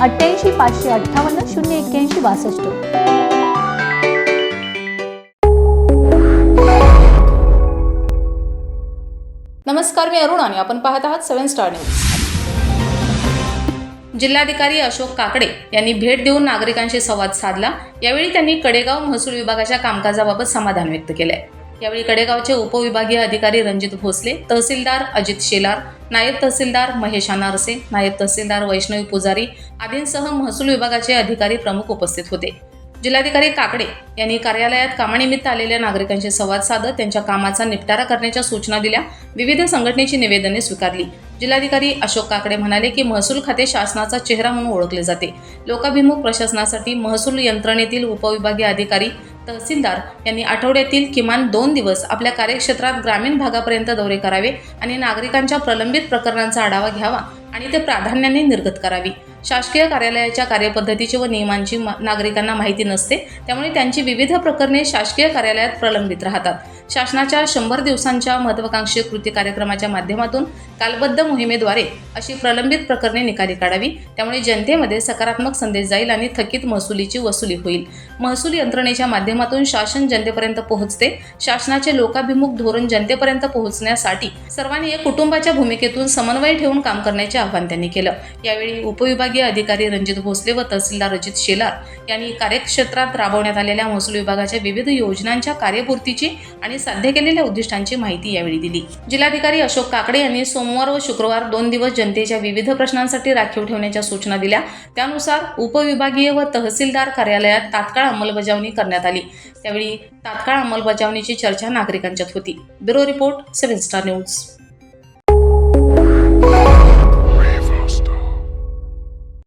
अठ्ठ्याऐंशी पाचशे अठ्ठावन्न शून्य एक्क्याऐंशी बासष्ट. नमस्कार मी अरुण आणि आपण पाहत आहात सेव्हन स्टार न्यूज. जिल्हाधिकारी अशोक काकडे यांनी भेट देऊन नागरिकांशी संवाद साधला. यावेळी त्यांनी कडेगाव महसूल विभागाच्या कामकाजाबाबत समाधान व्यक्त केलंय. यावेळी कडेगावचे उपविभागीय अधिकारी रणजित भोसले तहसीलदार अजित शेलार नायब तहसीलदार महेश अनारसे नायब तहसीलदार वैष्णवी पुजारी आदींसह महसूल विभागाचे अधिकारी प्रमुख उपस्थित होते. जिल्हाधिकारी काकडे यांनी कार्यालयात कामानिमित्त आलेल्या नागरिकांशी संवाद साधत त्यांच्या कामाचा निपटारा करण्याच्या सूचना दिल्या विविध संघटनेची निवेदने स्वीकारली. जिल्हाधिकारी अशोक काकडे म्हणाले की महसूल खाते शासनाचा चेहरा म्हणून ओळखले जाते. लोकाभिमुख प्रशासनासाठी महसूल यंत्रणेतील उपविभागीय अधिकारी तहसीलदार यांनी आठवड्यातील किमान दोन दिवस आपल्या कार्यक्षेत्रात ग्रामीण भागापर्यंत दौरे करावे आणि नागरिकांच्या प्रलंबित प्रकरणांचा आढावा घ्यावा. आणि ते प्राधान्याने निर्गत करावी. शासकीय कार्यालयाच्या कार्यपद्धतीची व नियमांची मा- नागरिकांना माहिती नसते त्यामुळे त्यांची विविध प्रकरणे शासकीय कार्यालयात प्रलंबित राहतात. शासनाच्या शंभर दिवसांच्या महत्वाकांक्षी कृती कार्यक्रमाच्या माध्यमातून कालबद्ध मोहिमेद्वारे अशी प्रलंबित प्रकरणे निकाली काढावी. त्यामुळे जनतेमध्ये सकारात्मक संदेश जाईल आणि थकीत महसुलीची वसुली होईल. महसूल यंत्रणेच्या माध्यमातून शासन जनतेपर्यंत पोहोचते. शासनाचे लोकाभिमुख धोरण जनतेपर्यंत पोहोचण्यासाठी सर्वांनी कुटुंबाच्या भूमिकेतून समन्वय ठेवून काम करण्याचे आवाहन त्यांनी केलं. यावेळी उपविभागीय अधिकारी रणजित भोसले व तहसीलदार रजित शेलार यांनी कार्यक्षेत्रात राबवण्यात आलेल्या महसूल विभागाच्या विविध योजनांच्या कार्यपूर्तीची आणि साध्य केलेल्या उद्दिष्टांची माहिती यावेळी दिली. जिल्हाधिकारी अशोक काकडे यांनी सोमवार व शुक्रवार दोन दिवस जनतेच्या विविध प्रश्नांसाठी राखीव ठेवण्याच्या सूचना दिल्या. त्यानुसार उपविभागीय व तहसीलदार कार्यालयात तात्काळ अंमलबजावणी करण्यात आली. त्यावेळी तात्काळ अंमलबजावणीची चर्चा नागरिकांच्यात होती. Bureau report seven star news.